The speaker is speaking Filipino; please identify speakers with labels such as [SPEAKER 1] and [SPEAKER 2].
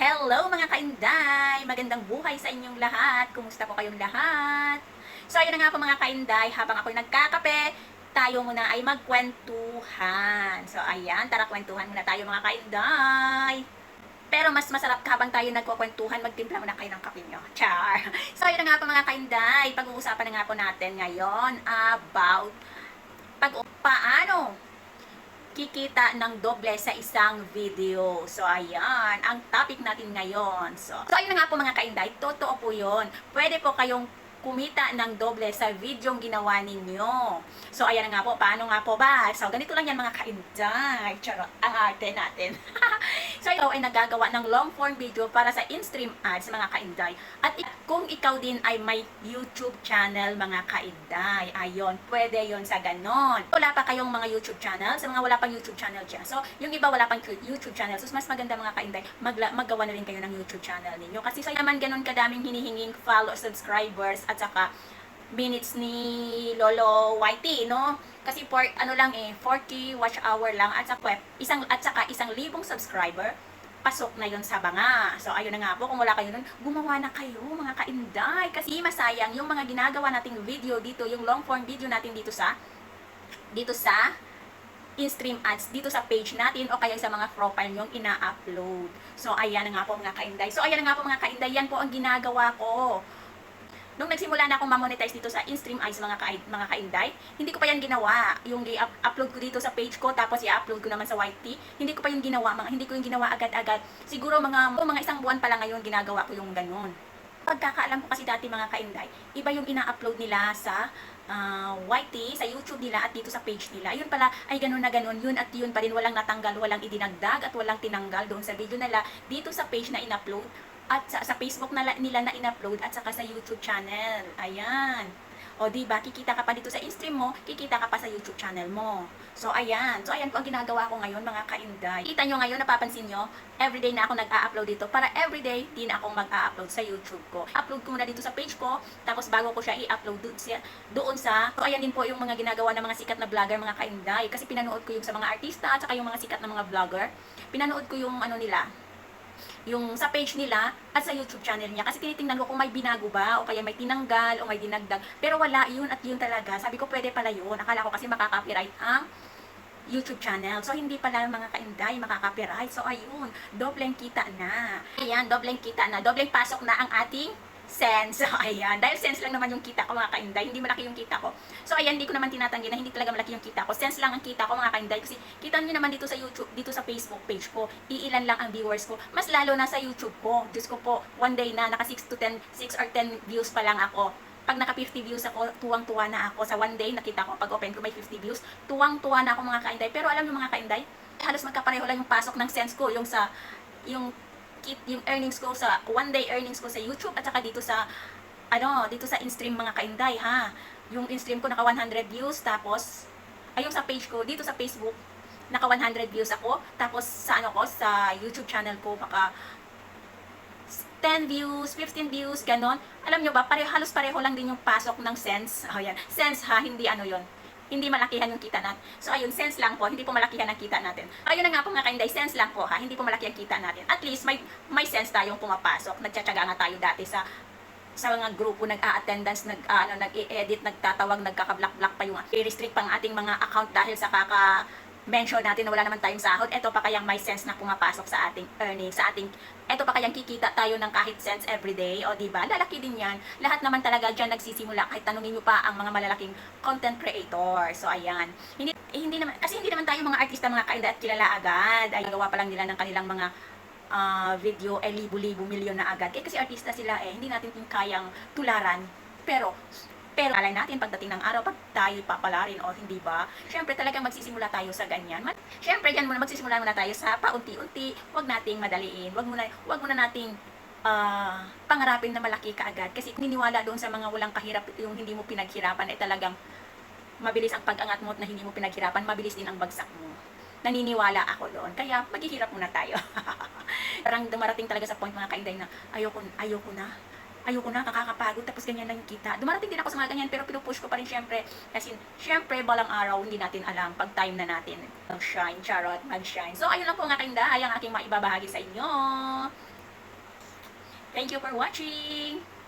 [SPEAKER 1] Hello mga kainday! Magandang buhay sa inyong lahat. Kumusta po kayong lahat? So ayun na nga po mga kainday, habang ako'y nagkakape, tayo muna ay magkwentuhan. So ayan, tara kwentuhan muna tayo mga kainday. Pero mas masarap habang tayo nagkukwentuhan, magtimpla muna kayo ng kape nyo. Char! So ayun na nga po mga kainday, pag-uusapan na nga po natin ngayon about pag paano kikita ng doble sa isang video. So, ayan, ang topic natin ngayon. So, so ayun na nga po mga kainday, totoo po yun. Pwede po kayong kumita ng doble sa video ginawa ninyo. So, ayan nga po, paano nga po ba? So, ganito lang yan mga kainday. Charot, ang arte natin. so, ikaw ay nagagawa ng long form video para sa in-stream ads mga kainday. At kung ikaw din ay may YouTube channel mga kainday, ayon, pwede yon sa ganon. Wala pa kayong mga YouTube channel, sa mga wala pang YouTube channel dyan. So, yung iba wala pang YouTube channel. So, mas maganda mga kainday, magla- maggawa na rin kayo ng YouTube channel ninyo. Kasi sa naman ganon kadaming hinihinging follow subscribers at saka minutes ni Lolo YT, no? Kasi for ano lang eh, 40 watch hour lang at saka isang at saka isang libong subscriber pasok na yon sa banga. So, ayun na nga po, kung wala kayo nun, gumawa na kayo, mga kainday. Kasi masayang yung mga ginagawa nating video dito, yung long form video natin dito sa, dito sa in-stream ads dito sa page natin o kaya sa mga profile yung ina-upload. So, ayan na nga po mga kainday. So, ayan na nga po mga kainday, yan po ang ginagawa ko. Nung nagsimula na akong ma-monetize dito sa in-stream ads mga, ka mga kainday, hindi ko pa yan ginawa. Yung i-upload ko dito sa page ko, tapos i-upload ko naman sa YT, hindi ko pa yung ginawa. Mga, hindi ko yung ginawa agad-agad. Siguro mga, mga isang buwan pa lang ngayon ginagawa ko yung ganun. Pagkakaalam ko kasi dati mga kainday, iba yung ina-upload nila sa uh, YT, sa YouTube nila at dito sa page nila. Yun pala ay ganun na ganun, yun at yun pa rin walang natanggal, walang idinagdag at walang tinanggal doon sa video nila dito sa page na in-upload at sa, sa Facebook na, nila na in-upload at saka sa YouTube channel. Ayan. O di ba kikita ka pa dito sa in-stream mo, kikita ka pa sa YouTube channel mo. So ayan, so ayan po ang ginagawa ko ngayon mga kainday. Kita nyo ngayon, napapansin nyo, everyday na ako nag-a-upload dito para everyday din ako mag-a-upload sa YouTube ko. Upload ko muna dito sa page ko, tapos bago ko siya i-upload doon sa, so ayan din po yung mga ginagawa ng mga sikat na vlogger mga kainday. Kasi pinanood ko yung sa mga artista at saka yung mga sikat na mga vlogger. Pinanood ko yung ano nila, yung sa page nila at sa YouTube channel niya. Kasi tinitingnan ko kung may binago ba o kaya may tinanggal o may dinagdag. Pero wala yun at yun talaga. Sabi ko pwede pala yun. Akala ko kasi makaka-copyright ang YouTube channel. So, hindi pala mga kainday makaka-copyright. So, ayun, dobleng kita na. Ayan, dobleng kita na. Dobleng pasok na ang ating sense. Ayan. Dahil sense lang naman yung kita ko, mga kainday. Hindi malaki yung kita ko. So, ayan, hindi ko naman tinatanggi na hindi talaga malaki yung kita ko. Sense lang ang kita ko, mga kainday. Kasi, kita nyo naman dito sa YouTube, dito sa Facebook page ko. Iilan lang ang viewers ko. Mas lalo na sa YouTube ko. Diyos ko po, one day na, naka 6 to 10, 6 or 10 views pa lang ako. Pag naka 50 views ako, tuwang-tuwa na ako. Sa one day, nakita ko, pag open ko may 50 views, tuwang-tuwa na ako, mga kainday. Pero alam nyo, mga kainday, halos magkapareho lang yung pasok ng sense ko. Yung sa, yung kit yung earnings ko sa one day earnings ko sa YouTube at saka dito sa ano, dito sa in-stream mga kainday ha. Yung in-stream ko naka 100 views tapos ay sa page ko dito sa Facebook naka 100 views ako tapos sa ano ko sa YouTube channel ko maka 10 views, 15 views, ganon. Alam nyo ba, pare, halos pareho lang din yung pasok ng sense. Oh, yan. Sense ha, hindi ano yon hindi malakihan yung kita natin. So ayun, sense lang po, hindi po malakihan ang kita natin. Ayun na nga po mga kainday, sense lang po ha, hindi po malaki ang kita natin. At least may may sense tayong pumapasok. Nagtsatsaga nga tayo dati sa sa mga grupo nag-a-attendance, nag uh, ano, nag-i-edit, nagtatawag, nagkaka-block-block pa yung i-restrict pang ating mga account dahil sa kaka mention natin na wala naman tayong sahod, eto pa kayang may sense na pumapasok sa ating earnings, sa ating, eto pa kayang kikita tayo ng kahit cents everyday, o di ba? Lalaki din yan. Lahat naman talaga dyan nagsisimula, kahit tanungin nyo pa ang mga malalaking content creator. So, ayan. Hindi, hindi naman, kasi hindi naman tayo mga artista, mga kainda at kilala agad. Ay, gawa pa lang nila ng kanilang mga uh, video, eh, libo-libo, milyon na agad. Eh, kasi artista sila eh, hindi natin kayang tularan. Pero, pero alay natin pagdating ng araw, pag tayo papalarin o hindi ba, syempre talagang magsisimula tayo sa ganyan. Syempre yan muna, magsisimula muna tayo sa paunti-unti, wag nating madaliin, wag muna, wag muna nating uh, pangarapin na malaki kaagad. Kasi niniwala doon sa mga walang kahirap, yung hindi mo pinaghirapan, ay talagang mabilis ang pag-angat mo at na hindi mo pinaghirapan, mabilis din ang bagsak mo. Naniniwala ako doon. Kaya maghihirap muna tayo. Parang dumarating talaga sa point mga kainday na ayoko, ayoko na ayoko na, nakakapagod, tapos ganyan lang yung kita. Dumarating din ako sa mga ganyan, pero pinupush ko pa rin syempre. Kasi, syempre, balang araw, hindi natin alam, pag time na natin, mag-shine, charot, mag-shine. So, ayun lang po nga kinda, ay ang aking maibabahagi sa inyo. Thank you for watching!